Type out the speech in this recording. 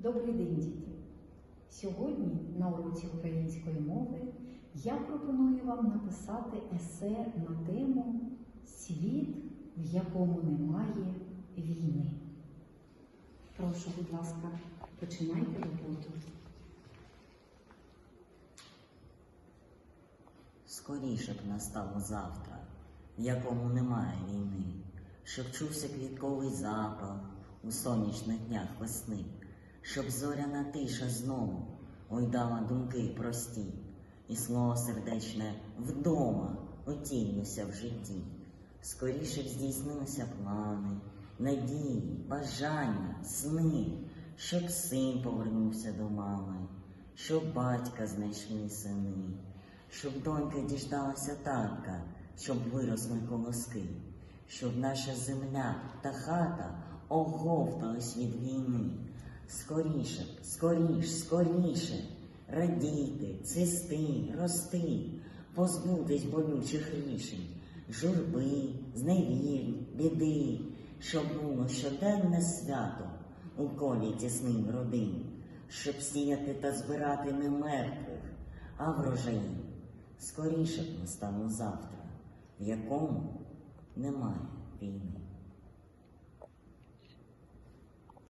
Добрий день, діти! Сьогодні на уроці української мови я пропоную вам написати есе на тему Світ, в якому немає війни. Прошу, будь ласка, починайте роботу. Скоріше б настало завтра, в якому немає війни, щоб чувся квітковий запах у сонячних днях весни, щоб зоряна тиша знову ойдала думки прості, і слово сердечне вдома отіннюся в житті. Скоріше б здійснилися плани, надії, бажання, сни, щоб син повернувся до мами, щоб батька знайшли сини щоб донька діждалася татка, щоб виросли колоски, щоб наша земля та хата оговтались від війни. Скоріше, скоріш, скоріше, радійте, цвісти, рости, позбутись болючих рішень, журби, зневірь, біди, щоб було щоденне свято у колі тісним родин, щоб сіяти та збирати не мертвих, а врожаї. Скоріше б настало завтра, в якому немає війни.